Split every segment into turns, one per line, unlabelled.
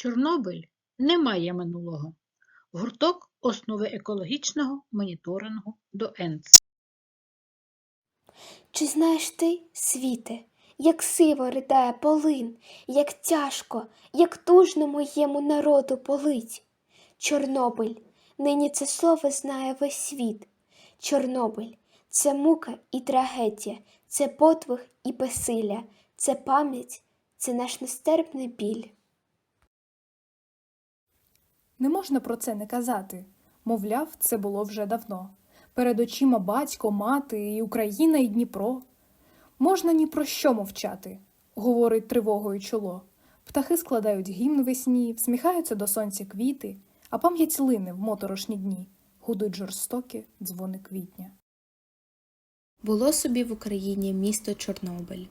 Чорнобиль не має минулого. Гурток основи екологічного моніторингу до ЕНЦ.
Чи знаєш ти, світе, як сиво ридає полин, як тяжко, як тужно моєму народу полить? Чорнобиль, нині це слово знає весь світ. Чорнобиль це мука і трагедія, це подвиг і безсилля, це пам'ять, це наш нестерпний біль.
Не можна про це не казати. Мовляв, це було вже давно. Перед очима батько, мати, і Україна, і Дніпро. Можна ні про що мовчати, говорить тривогою чоло. Птахи складають гімн весні, всміхаються до сонця квіти, а пам'ять лине в моторошні дні, гудуть жорстокі дзвони квітня.
Було собі в Україні місто Чорнобиль,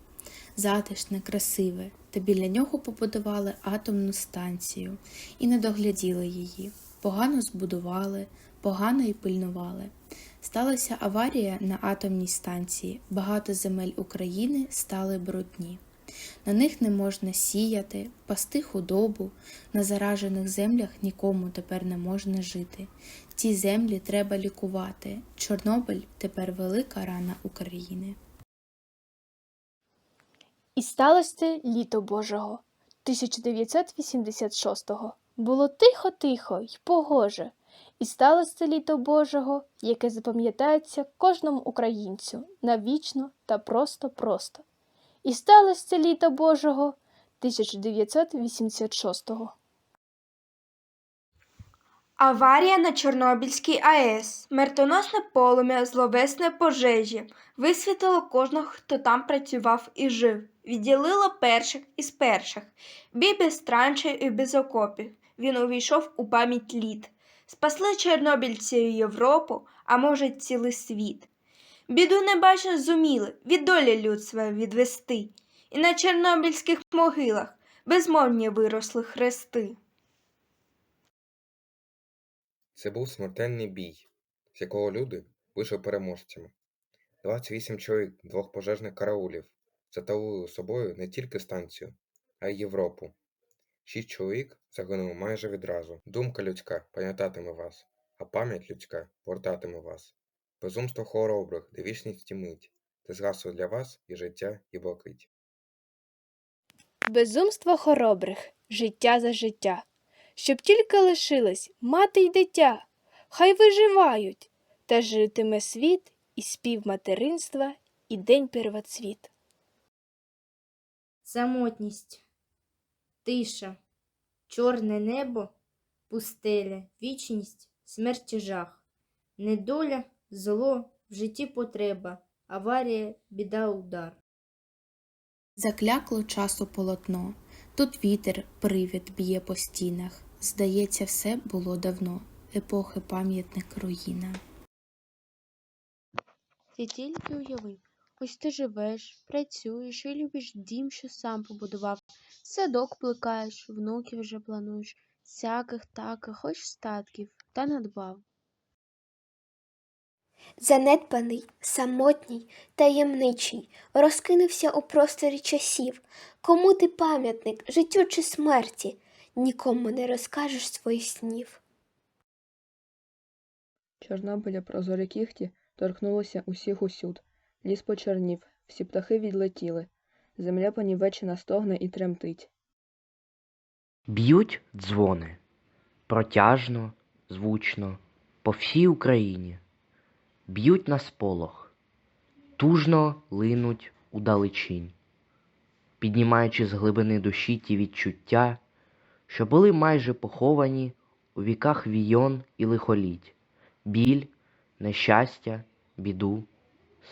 затишне, красиве, та біля нього побудували атомну станцію і не догляділи її. Погано збудували, погано і пильнували. Сталася аварія на атомній станції, багато земель України стали брудні. На них не можна сіяти, пасти худобу, на заражених землях нікому тепер не можна жити. Ці землі треба лікувати. Чорнобиль тепер велика рана України.
І сталося це літо Божого 1986-го. Було тихо-тихо й погоже. І сталося це літо Божого, яке запам'ятається кожному українцю навічно та просто-просто. І сталося це літо Божого 1986-го.
Аварія на Чорнобильській АЕС, смертоносне полум'я, зловесне пожежі, висвітило кожного, хто там працював і жив, відділило перших із перших. Бій без траншей і без окопів. Він увійшов у пам'ять літ. Спасли чорнобильці Європу, а може цілий світ. Біду небачно зуміли від долі людства відвести, і на чорнобильських могилах безмовні виросли хрести.
Це був смертельний бій, з якого люди вийшли переможцями. 28 чоловік двох пожежних караулів заталили собою не тільки станцію, а й Європу. Шість чоловік загинули майже відразу. Думка людська пам'ятатиме вас, а пам'ять людська повертатиме вас. Безумство хоробрих, де вічність і мить, де згасло для вас і життя, і блакить.
Безумство хоробрих, життя за життя, щоб тільки лишились мати й дитя, хай виживають, та житиме світ і спів материнства, і день первоцвіт.
Самотність, тиша, чорне небо, пустеля, вічність, смерть і жах, недоля, зло, в житті потреба, аварія, біда, удар.
Заклякло часу полотно, тут вітер привід б'є по стінах. Здається, все було давно, епохи пам'ятник руїна.
Ти тільки уяви, ось ти живеш, працюєш і любиш дім, що сам побудував, садок плекаєш, внуків вже плануєш, всяких таких, хоч статків, та надбав.
Занедбаний, самотній, таємничий, розкинувся у просторі часів. Кому ти пам'ятник, життю чи смерті, нікому не розкажеш своїх снів.
Чорнобиля прозорі кіхті торкнулися усіх усюд. Ліс почернів, всі птахи відлетіли. Земля понівечена стогне і тремтить.
Б'ють дзвони протяжно, звучно, по всій Україні. Б'ють на сполох, тужно линуть удалечінь, піднімаючи з глибини душі ті відчуття, що були майже поховані у віках війон і лихоліть, біль, нещастя, біду,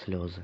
сльози.